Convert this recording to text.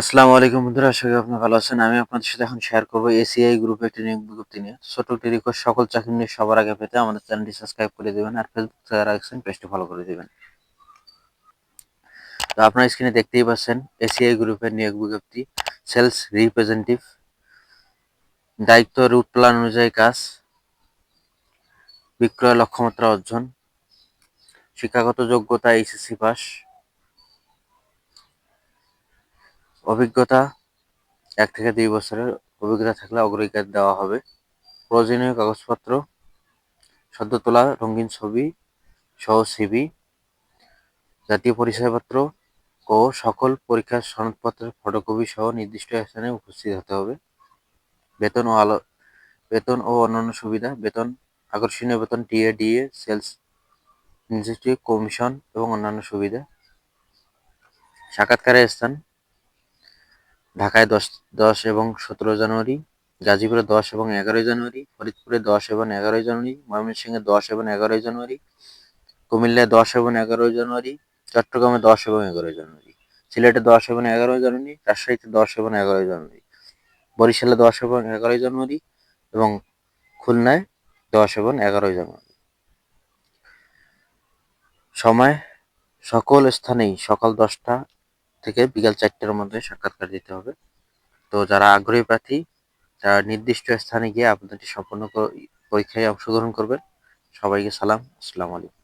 আসসালামু আলাইকুম বন্ধুরা, আশা করি আপনি ভালো আছেন। আমি আপনাদের সাথে এখন শেয়ার করব এসিআই গ্রুপের একটি নিয়োগ বিজ্ঞপ্তি নিয়ে। ছোট একটি রিকোয়েস্ট সকল চাকরি নিয়ে সবার আগে পেতে আমাদের চ্যানেলটি সাবস্ক্রাইব করে দিবেন আর ফেসবুক থেকে যারা আছেন পেজটি ফলো করে দিবেন। তো আপনার স্ক্রিনে দেখতেই পাচ্ছেন এসিআই গ্রুপের নিয়োগ বিজ্ঞপ্তি সেলস রিপ্রেজেন্টেটিভ দায়িত্ব রুট প্ল্যান অনুযায়ী কাজ, বিক্রয় লক্ষ্যমাত্রা অর্জন, শিক্ষাগত যোগ্যতা এইচএসসি পাস অভিজ্ঞতা, এক থেকে দুই বছরের অভিজ্ঞতা থাকলে অগ্রাধিকার দেওয়া হবে। প্রয়োজনীয় কাগজপত্র, সদ্য তোলা রঙিন ছবি, সহ সিবি জাতীয় পরিচয়পত্র ও সকল পরীক্ষার সনদপত্রের ফটোকপি সহ নির্দিষ্ট স্থানে উপস্থিত হতে হবে। বেতন ও আলো, বেতন ও অন্যান্য সুবিধা, বেতন, আকর্ষণীয় বেতন, TA, DA, sales incentive, commission এবং অন্যান্য সুবিধা। সাক্ষাৎকারের স্থান ঢাকায় দশ দশ এবং সতেরো জানুয়ারি গাজীপুরে দশ এবং এগারোই জানুয়ারি ফরিদপুরে দশ এবং এগারোই জানুয়ারি ময়মনসিংহে দশ এবং এগারোই জানুয়ারি কুমিল্লায় দশ এবং এগারোই জানুয়ারি চট্টগ্রামে দশ এবং এগারোই জানুয়ারি সিলেটে দশ এবং এগারোই জানুয়ারি রাজশাহীতে দশ এবং এগারোই জানুয়ারি বরিশালে দশ এবং এগারোই জানুয়ারি এবং খুলনায় দশ এবং এগারোই জানুয়ারি সময় সকল স্থানেই সকাল দশটা থেকে বিকাল চারটের মধ্যে সাক্ষাৎকার দিতে হবে। তো যারা আগ্রহী প্রার্থী তারা নির্দিষ্ট স্থানে গিয়ে আপনাদের সম্পূর্ণ পরীক্ষায় অংশগ্রহণ করবেন, সবাইকে সালাম, আসসালামু আলাইকুম।